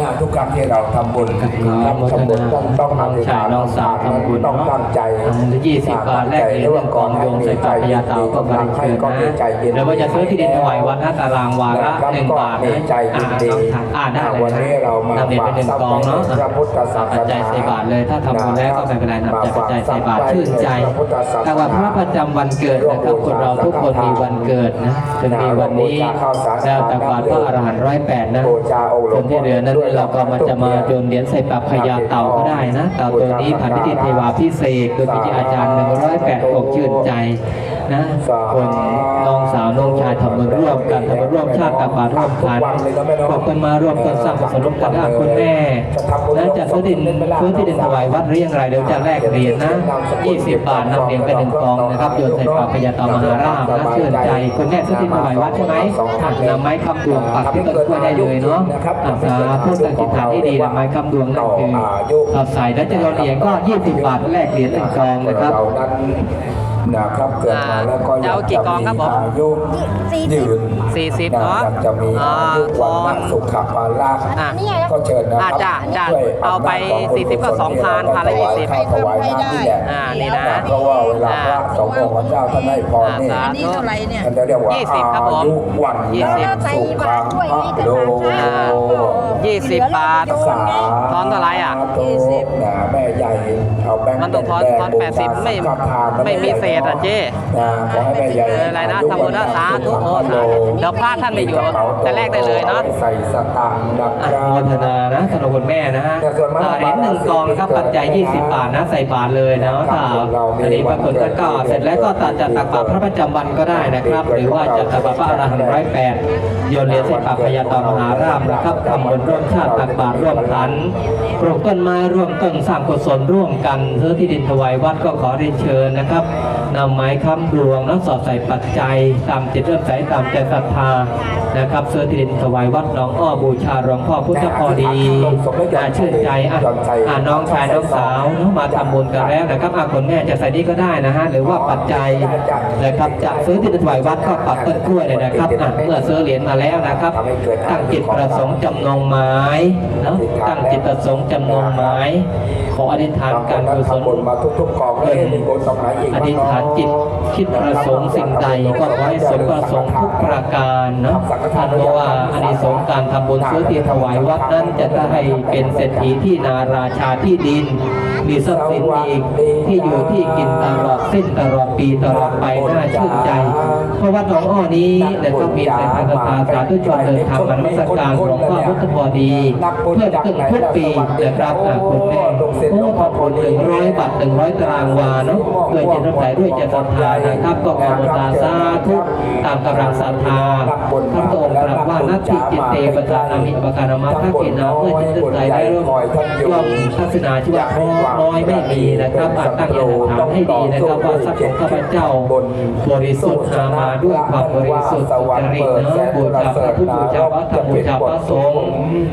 นะทุกครั้งที่เราทำบุญครับทำทำบุญต้องต้องอธิษฐานน้องสาวทำบุญต้องตั้งใจยี่สิบบาทแรกเหรียญหนึ่งกองโยมใส่ปากพญาเต่าก็บริเชิญก็นะมีใจเย็นแล้วว่าจะซื้อที่ดินถวายวัดนะตารางวาระหนึ่งบาทมีนะใจอ่ายินดีอ่าได้เลยวันนี้เรามานำเหรียญเป็นหนึ่งกองเนาะพระพุทธศาสนาปัจจัยใส่บาทเลยถ้าทำบุญแล้วก็ไม่เป็นไรนำจากปัจจัยใส่บาทชื่นใจแต่ว่าพระประจำวันเกิดนะครับคนเราทุกคนมีวันเกิดนะถึงมีวันนี้แล้วแต่บาทก็อรหันต์ร้อยแปดนะบูชาองค์หลควงนที่เหลือนั้นเราก็มันจะมาโยนเหรียญใส่ปากพญาเต่าก็ได้นะ เต่าตัวนี้ผ่านพิธีเทวาพิเศษโดยพิธีอาจารย์หนึ่งร้อยแปดอกชื่นใจนะคนน้องสาวน้องชายทำบุญร่วมกันทำบุญร่วมชาติตักบาตรร่วมขันบอกกันมาร่วมกันสร้างกุศลร่วมกันอะคุณแม่นะจะซื้อดินซื้อที่ดินถวายวัดหรือยังไรเดี๋ยวจะแลกเหรียญนะ20บบาทนำเหรียญไปหนึ่งกองนะครับโยนใส่ปากพญาเต่ามหาราชนะชื่นใจคุณแม่ซื้อดินถวายวัดใช่ไหมนำไม้คำดวงปักที่ต้นกล้วยได้เลยเนาะอะสาธุตั้งจิตฐานที่ดีนะไม้คำดวงนั่นคือเราใส่แล้วจะโยนเหรียญก็ 20 บาทแลกเหรียญหนึ่งกองนะครับเรา นั้นนะครับเกิดมาแล้วก็จะเอากี่กองครับผมอายุยืนสี่สิบนะเนาะครับจะมีอายุอ่าวันทอนสุขภาละอะก็เชิญนะคอะรับจ้ะจ้ะด้วยเอาไปำจของบุญ40ก็กุศล2,000ที่เราพันละถวาย20ข้าวถวายน้ำนี่แหละอ่านี่นะเพราะว่าเวลาพระสงฆ์องค์พระเจ้าท่านให้พรนี่อ่าอันนี้เท่าไหรเนี่ยท่านจะเรียกว่ายี่สิบครับผมอายุวันยี่นะสิบสุขังพระโลอ่ายี่สิบบาทสาทอนเท่าไหร่อะธุนะแม่ใหญ่เอาแบงค์มันต้องทอนแดงทอนบูแปดสิบชาไม่สังฆทานนะไม่มีเศษอะเจ๊นะขอให้แม่ใหญ่เอออะไรนะทำบุญนะสาธุโอ้สาธุเดี๋ยวพระท่านไม่อยู่จะแลกได้เลยเนาะใส่สตางค์นะคอะรับโมทนานะสำหรับคุณแม่นะฮะแต่ส่วนมากอ่าเหรียญหนึ่งกองนะครับปัจจัย 20 บาทนะใส่บาทเลยนะถ้าอันนี้ปรากฏก็ก็เสร็จแล้วก็ตัดจะตักบาตรพระประจำวันก็ได้นะครับ หรือว่าจะตักบาตรพระอรหันต์ร้อยแปดโยนเหรียญใส่ปากพญาตามหารามนะครับทำบุญร่วมชาติตักบาตรร่วมขันปลูกต้นไม้ร่วมต้นสร้างกุศลร่วมกันซื้อที่ดินถวายวัดก็ขอเรียนเชิญนะครับนำไม้ค้ำดวงน้ำสอดใส่ปัจจัยตามจิตเริ่อมใสตามใจศรัทธานะครับซื้อที่ดินถวายวัดหนองอ้อบูชาหลวงพ่อพุทธพอดีอ่าชื่นใจอะอ่าน้องชายน้องสาวเนาะมาทำบุญกันแล้วนะครับอาคนแม่จะใส่นี่ก็ได้นะฮะหรือว่าปัจจัยนะครับจะซื้อที่ดินถวายวัดก็ปักต้นกล้วยเลยนะครับอะเมื่อซื้อเหรียญมาแล้วนะครับ ตั้งจิตประสงค์จำนงไม้เนาะตั้งจิตประสงค์จำนงไม้ ขออธิษฐานการกุศลทำบุญมาทุกๆกองเลยมีบุญตรงไหนอีกอธิษฐานาจิต คิดประสงค์สิ่งใดก็ขอให้สมประสงค์ทุกประการเนาะท่านบอกว่าอานิสงส์การทำบุญซื้อที่ถวายวัดนั้นจะได้เป็นเศรษฐีที่นาราชาที่ดิน มีทรัพย์สินอีกที่อยู่ที่กินตลอดสิ้นตลอดปีตลอดไปน่าชื่นใจ เพราะวัดหนองอ้อนี้แต่ต้องมีสายทานตาสาธุชนเดินทางมานมัสการหลวงพ่อพุทธบดีเพิ่มขึ้นทุกปีนะครับอะคุณแม่โอ้ขอบคุณหนึ่งร้อยบาทหนึ่งร้อยตารางวาเนาะด้วยจิตน้ำใจด้วยใจศรัทธานะครับก็ขอบูชาสาธุตามกำลังศรัทธาท่านก็องตรั สว่านัตถิจิตเตปจานามิปการมาทักขินาเมื่อจิตใจได้ร่วมย่อมทัศนาชีวะน้อยไม่มีนะครับอาจตั้งใจฐานให้ดีนะครับว่าทรัพย์ของข้าพเจ้าบริสุทธิ์หามาด้วยความบริสุทธิ์สุจริตนะบูชาพระพุทธบูชาพระธรรมบูชาพระสงฆ์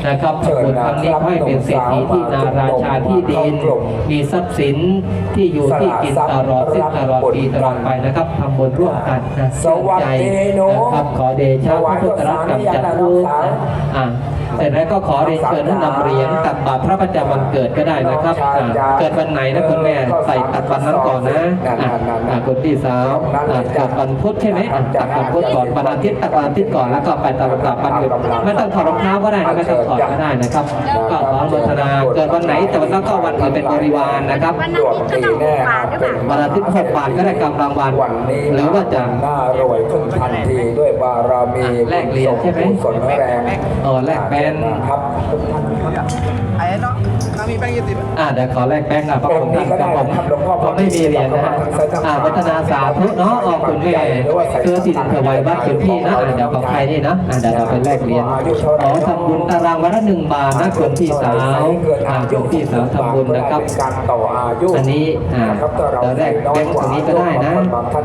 นะครับทำบุญครั้งนี้ให้เป็นเศรษฐีที่นาราชาที่ดินมีทรัพย์สินที่อยู่ที่กินตลอดเส้นตลอดปีตลอดไปนะครับทำบุญร่วมกันนะเชื่ใจนะครับขอเดชะพระพุทธรัตน์กำจัดทุกข์นะอ่า เสร็จแล้วก็ขอเรียนเชิญท่านนำเหรียญตักบาตรพระประจำวันเกิดก็ได้นะครับอ่าเกิดวันไหนนะคุณแม่ใส่ตักวันนั้นก่อนนะอ่าอ่าคุณพี่สาวอ่าเกิดวันพุธใช่ไหมอะตักวันพุธก่อนวันอาทิตย์ตักวันอาทิตย์ก่อนแล้วก็ไปตามลำดับวันอื่นไม่ต้องถอดรองเท้าก็ได้นะไม่ต้องถอดก็ได้นะครับก็ขออนุโมทนาเกิดวันไหนแต่วันนั้นก็วันอื่นเป็นบริวารนะครับวันอาทิตย์ก็ต้องหกบาทหรือเปล่าวันอาทิตย์หกบาทก็ได้กำรางวัลวันนี้หรือว่าจะหน้ารวยขึ้นทันทีด้วยบารมีแลกเหรียญใช่ไหมกุศลแรงเออแลกแบนครับทุกท่านครับไอ้เนาะถ้ามีแป้งยี่สิบอ่าเดี๋ยวขอแลกแบงค์อะเพราะผมท่านกับผมผมไม่มีเหรียญนะฮะอ่าวัฒนาสาธุเนาะออกคุณแม่เพื่อที่จะถวายวัดคุณพี่นะอ่าเดี๋ยวของใครนี่นะอ่าเดี๋ยวเราไปแลกเหรียญขอทำบุญตารางวันละหนึ่งบาทนะคุณพี่สาวอ่าคุณพี่สาวทำบุญนะครับการต่ออายุอันนี้อ่านะครับถ้าเราเราแรกแบงค์ตรงนี้ก็ได้นะ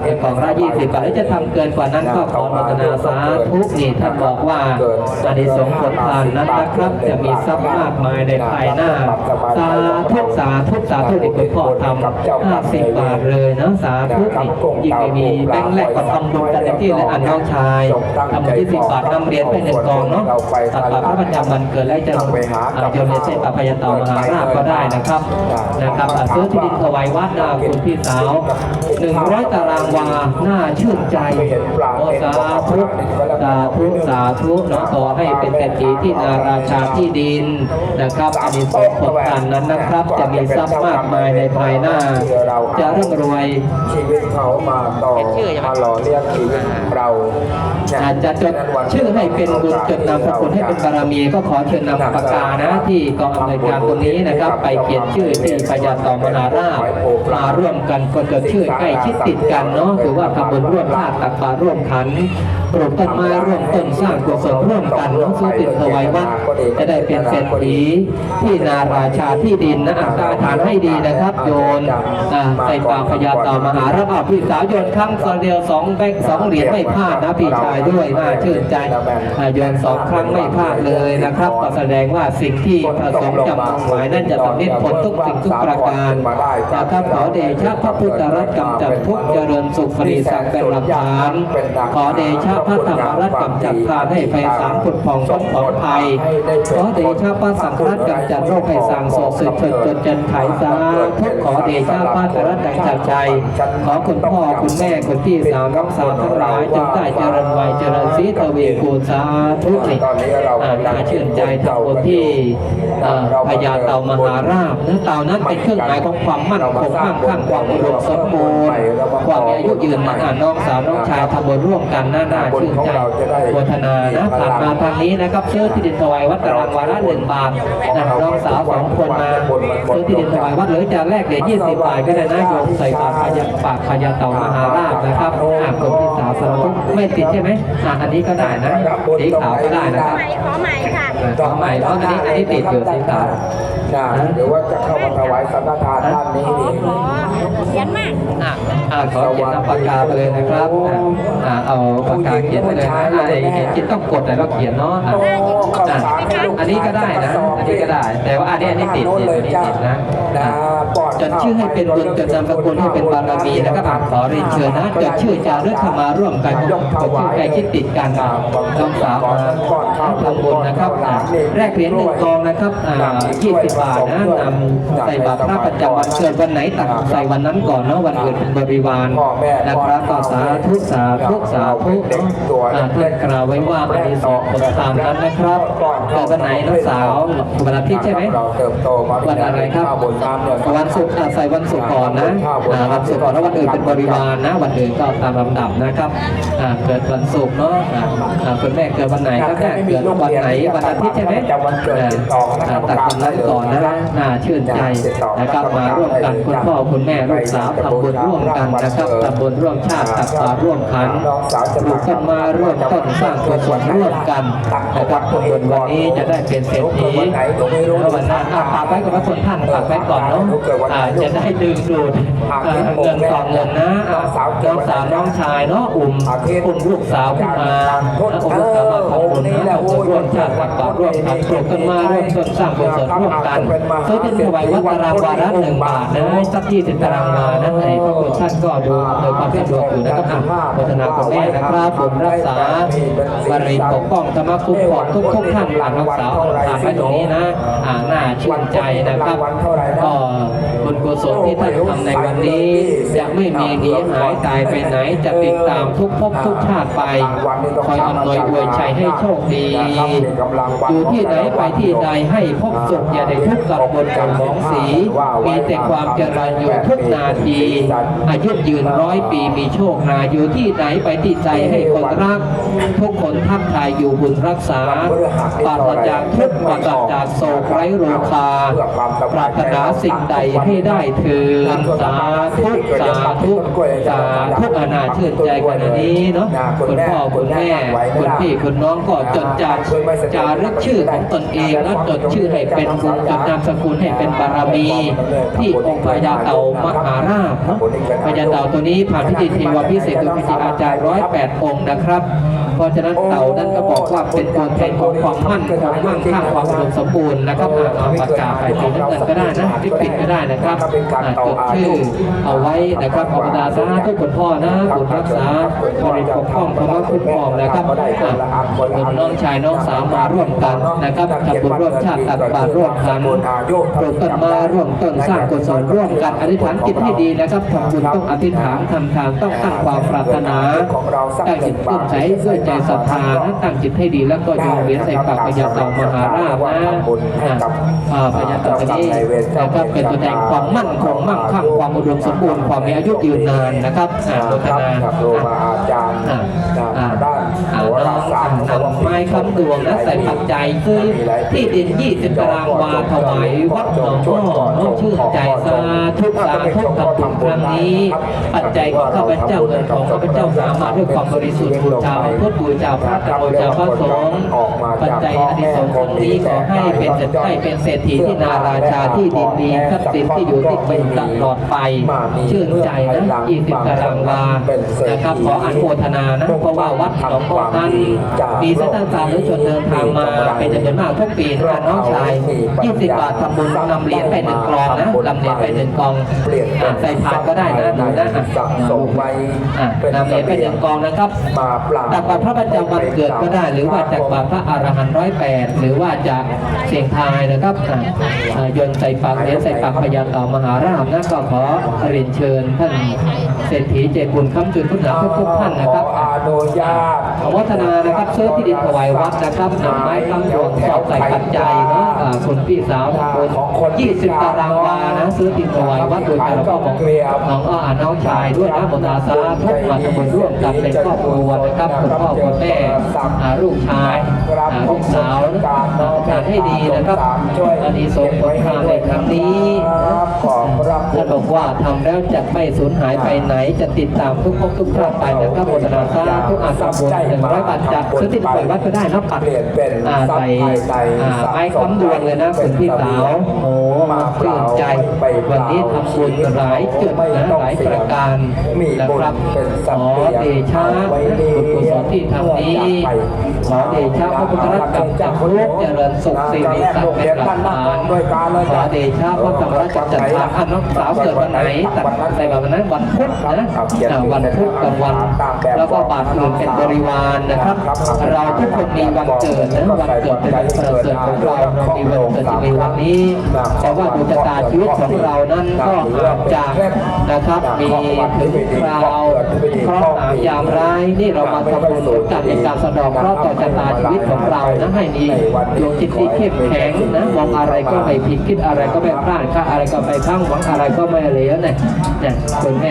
เป็นกล่องละยี่สิบบาทแล้วจะทำเกินกว่านั้นก็ขออนุโมทนาสาธุนี่ท่านบอกว่าอานิสงส์ผลทานนั้นนะครับ จะมีทรัพย์มากมายในภายหน้า สาธุสาธุสาธุที่คุณพ่อทำห้าสิบบาทเลยนะสาธุยิ่งไม่มีแบงค์แรกก็ทำบุญกันเต็มที่เลยอันน้องชายทำบุญที่สิบบาทนำเหรียญไปหนึ่งกองเนาะตักบาตรพระประจำวันเกิดและจะอ่าโยนในเส้นปะพยาตามหาราชก็ได้นะครับนะครับอ่าซื้อที่ดินถวายวัดนาคุณพี่สาวหนึ่งร้อยตารางวาน่าชื่นใจโอสาธุสาธุสาธุเนาะขอให้เป็นเศรษฐีที่ราชาที่ดินนะครับอันนี้สงผลกันนั้นนะครับ จะมีทรัพย์มากมายในภายหน้า จะร่ำรวยชีวิตเขามาต่อเป็นชื่อใช่ไหมมาหล่อเลี้ยงชีวิตเราเนี่ยอาจจะจดชื่อให้เป็นบุญจดนามสกุลให้เป็นบารมีก็ขอเชิญนำปากกานะ ที่กองอำนวยการตรงนี้นะครับ ไปเขียนชื่อที่พญาตอมหาราชมาร่วมกันคนจดชื่อใกล้ชิดติดกันเนาะถือว่าทำบุญร่วมชาติตักบาตรร่วมขันธ์ปลูกต้นไม้ร่วมต้นสร้างกุศลร่วมกันเนาะซื้อติดถวายวัดจะได้เป็นเศรษฐีที่นาราชาที่ดินนะอัตราฐานให้ดีนะครับ โยนใส่ปากพญาตอมหาราชอะพี่สาวโยนครั้งเดียวสองแบงสองเหรียญไม่พลาดนะพี่ชายด้วยน่าชื่นใจโยนสองครั้งไม่พลาดเลยนะครับก็แสดงว่าสิ่งที่ประสงค์จะมุ่งหมายนั่นจะสำเร็จผลทุกสิ่งทุกประการนะครับขอเดชะพระพุทธรัตน์กำจัดทุกเจริญสุขปริสังเป็นหลักฐานขอเดชะพระธรรมรัตน์กำจัดพาให้ไฟสามผุดผ่องพ้นปลอดภัยขอเดชะพระสังฆรัตน์กำจัดโรคให้สางโศกสึกเถิดจนจันไขสาธุขอเดชะพระธรรมรัตน์กำจัดใจ ขอคุณพ่อคุณแม่คุณพี่สาวน้องสาวทั้งหลายจงได้เจริญวัยเจริญสีทวีคูณสาธุนี่อ่าน่าชื่นใจทำบุญที่อ่าพญาเต่ามหาราชนะเต่านั้นเป็นเครื่องหมายของความมั่นคงมั่งคั่งความอุดมสมบูรณ์ความมีอายุยืนนะอ่าน้องสาวน้องชายทำบุญร่วมกันน่าน่าชื่นใจโมทนานะผ่านมาทางนี้นะครับซื้อที่ดินถวายวัดตารางวาละหนึ่งบาทนะน้องสาวสองคนมาซื้อที่ดินถวายวัดหรือจะแลกเหรียญยี่สิบบาทก็ได้นะโยมใส่บาตรพญาปากพญาเต่ามหาราชนะครับอ่าคนที่สาวสารทุกไม่ติดใช่ไหมอ่าอันนี้ก็ได้นะสีขาวก็ได้นะครับใหม่ขอใหม่ค่ะขอใหม่เพราะอันนี้อันนี้ติดอยู่สีขาวนะหรือว่าจะเข้ามาถวายสังฆทานด้านนี้นี่ขอเขียนมากอะอ่าขอเขียนน้ำปากกาไปเลยนะครับอะอ่าเอาปากกาเขียนไปเลยนะอ่าไอ้เขียนจิตต้องกดแต่เราเขียนเนาะ อะอะอันนี้ก็ได้นะ อันนี้ก็ได้ แต่ว่าอันนี้อันนี้ติดติดอันนี้ติดนะอะจดชื่อให้เป็นบุญจดนามสกุลให้เป็นบารมีนะครับอะขอเรียนเชิญนะจดชื่อจารึกเข้ามาร่วมกันจดชื่อใกล้ชิดติดกันอะน้องสาวมาทำบุญนะครับอะแรกเหรียญหนึ่งกองนะครับอ่า20บาทนะนำใส่บาตรพระประจำวันเกิดวันไหนตักใส่วันนั้นก่อนเนาะวันอื่นเป็นบริวารนะครับก็สาธุสาธุสาธุเนาะอ่าท่านกล่าวไว้ว่าอันนี้สองคนตามนั้นนะครับเกิดวันไหนน้องสาววันอาทิตย์ใช่ไหมเราเติบโตมาวันอะไรครับข้าวบนน้ำเนี่ยวันศุกร์อะใส่วันศุกร์ก่อนนะอ่าวันศุกร์ก่อนแล้ววันอื่นเป็นบริวารนะ วันอื่นก็ตามลำดับนะครับอ่าเกิดวันศุกร์เนาะอ่าอ่าคุณแม่เกิดวันไหนครับแม่เกิดวันไหนวันอาทิตย์ใช่ไหมอ่าอ่าตัดวันนั้นก่อนนะน่าชื่นใจนะครับมาร่วมกันคุณพ่อคุณแม่ลูกสาวทำบุญร่วมกันนะครับทำบุญร่วมชาติตักบาตรร่วมขันปลูกต้นไมาร่วมต้นสร้างกุศลร่วมกันนะครับทำบุญวันนี้จะได้เป็นเศรษฐีแล้ววันนั้นอะฝากไว้กับพระคุณท่านฝากไว้ก่อนเนาะอ่าจะได้ดึงดูดอ่าเงินต่อเงินนะอ่าน้องสาวน้องชายเนาะอุ่มอุ่มลูกสาวขึ้นมาแล้วอุ่มลูกสาวมาทำบุญนะทำบุญร่วมชาติตักบาตรร่วมขันปลูกต้นไมาร่วมต้นสร้างกุศลร่วมกันซื้อที่ถวายวัดตารางวาระหนึ่งบาทนะสักยี่สิบตารางวานะให้พระคุณท่านก็ดูโดยความสะดวกอยู่นะครับอะโฆษณาคุณแม่นะครับบุญรักษาบริปกป้องธรรมคุ้มครองทุกทุกๆท่านหลังรักษาองค์การไว้ตรงนี้นะอ่าน่าชื่นใจนะครับก็ บุญกุศลที่ท่านทำในวันนี้ จะไม่มีหนีหายตายไปไหนจะติดตามทุกภพทุกชาติไปคอยอำนวยอวยชัยให้โชคดี อยู่ที่ไหนไปที่ใดให้พบสุขอย่าได้ทุกข์กับบนกับของสีมีแต่ความเจริญอยู่ทุกนาทีอายุยืนร้อยปีมีโชคนาอยู่ที่ไหนไปที่ใจให้คนรัก ทุกคนทักทายอยู่บุญรักษาปราศจากทุกข์ปราศจากโศกไร้โรคาปรารถนาสิ่งใดให้ได้เถิดสาธุสาธุสาธุอาณาชื่นใจกันอันนี้เนาะคุณพ่อคุณแม่คุณพี่คุณน้องก็จดจาจารึกชื่อของตนเองแล้วจดชื่อให้เป็นบุญจดนามสกุลให้เป็นบารมี ที่องค์พญาเต่ามหาราชเนาะพญาเต่าตัวนี้ผ่านพิธีเทวพิเศษโดยพิธีอาจารย์ร้อยแปดองค์นะครับเพราะฉะนั้นเต่านั้นก็บอกว่าเป็นตัวแทนของความมั่นคงมั่งคั่งความอุดมสมบูรณ์นะครับอาเอาปากกาไปสีน้ำเงินก็ได้นะลิปปิดก็ได้นะครับอ่าจดชื่อเอาไว้นะครับเอาบรรดาสาธุคุณพ่อนะบุญรักษาบริปกป้องพระมัคุ้มครองนะครับอ่าคุณน้องชายน้องสาวมาร่วมกันนะครับทำบุญร่วมชาติตักบาตรร่วมกันปลูกต้นไมาร่วมต้นสร้างกุศลร่วมกันอธิษฐานจิตให้ดีนะครับทำบุญต้องอธิษฐานทำทานต้องตั้งความปรารถนาตั้งจิตตั้งใจด้วยใจศรัทธานะตั้งจิตให้ดีแล้วก็โยนเหรียญใส่ปากพญาเต่ามหาราชนะอ่าอ่าพญาเต่าตัวนี้นะครับเป็นตัวแทนความมั่นคงมั่งคั่งความอุดมสมบูรณ์ความมีอายุยืนนานนะครับอ่าโมทนากับโลมาอาจารย์อ่าอ่าด้านอ่าโหน้ราองศาสตร์ นำไม้คำดวงและใส่ปัจจัยคือที่ดิน 20 ตารางวาถวายวัดหนองอ้อน้องชื่นใจสาธุสาธุกับบุญครั้งนี้ ปัจจัยของข้าพเจ้าเงินของข้าพเจ้าสามารถด้วยความบริสุทธิ์บูชาพระพุทธบูชาพระธรรมบูชาพระสงฆ์ปัจจัยอนิสงส์ครั้งนี้ขอให้เป็นเศรษฐีให้เป็นเศรษฐีที่นาราชาที่ดินดีทรัพย์สินที่อยู่ที่เป็นตลอดไป ชื่นใจนะ20ตารางวานะครับขออนุโมทนานะเพราะว่าวัดหนองอ้อนั้นมีเส้นทางาธุชนเดินทางมาเป็นจำนวนมากทุกปีนะน้องชาย 20 บาททำบุญนำเหรียญไปหนึ่งกลองนะนำเหรียญไปหนึ่งกลองเปลี่ยนอะใส่พานก็ได้นะดูนะอะสะสมไว้อะนำเหรียญไปหนึ่งกลองนะครับมาปราบตักบาตรพระประจำวันเกิดก็ได้ หรือว่าจากบาตรพระอรหันต์ร้อยแปดหรือว่าจะเสียงทายนะครับอะอะโยนใส่ปากเหรียญใส่ปากพญาเต่ามหาราชนะก็ขอเรียนเชิญท่านเศรษฐีเจบุญคำจุนพุทธะทุกๆท่านนะครับขออ นุญาตขอวัฒนานะครับซื้อที่ดินถวายวัดนะครับนำไม้คำหลวงสอบใส่ปัจจัยเนาะอ่าคุณพี่สาวทำบุญ20ตารางวานะซื้อที่ถวายวัดโดยการก็ของน้องอ้อน้องชายด้วยนะบนอาสาทุกมาทำบุญร่วมกันในครอบครัวนะครับคุณพ่อคุณแม่อ่าลูกชายอ่าลูกสาวนะอ่าการให้ดีนะครับอันนี้สงผลทางในครั้งนี้ขอบรับท่านบอกว่าทำแล้วจะไม่สูญหายไปไหนจะติดตามทุกภพทุกชาติไปนะครับโมทนาสาธุอาสาบุญหนึ่งร้อยบาทจากซื้อที่ถวายวัดก็ได้นะปัดเปลี่ยนเป็นอ่าใส่อ่าไม้ค้ำดวงเลยนะคุณพี่สาวโอ้มาชื่นใจวันนี้ทำบุญหลายจุดนะหลายประการนะครับขอเดชะบุญกุศลที่ทำนี้ขอเดชะพระพุทธรัตน์กับจักรรูปเจริญสุขสิริสักดิ์เป็นประธานขอเดชะพระธรรมราชจักรพรรดิอะน้องสาวเกิดวันไหนตัดในวันนั้นวันพุธนะวันพุธกับวัน แล้วก็บาทอื่นเป็นบริวารนะครับ เราทุกคนมีวันเกิดนะวันเกิดเป็นวันประเสริฐของเราเรามีวันเกิดในวันนี้แต่ว่าดวงชะตาชีวิตของเรานั้นก็อาจจะนะครับมีถึงคราวเคราะห์หนามยามร้ายนี่เรามาทำบุญร่วมกันในการสะเดอกเคราะห์ต่อชะตาชีวิตของเรานะให้ดีดวงจิตที่เข้มแข็งนะมองอะไรก็ไม่ผิดคิดอะไรก็ไม่พลาดค่าอะไรก็ไม่พลั้งหวังอะไรก็ไม่เหลวเนี่ยเนี่ยคุณแม่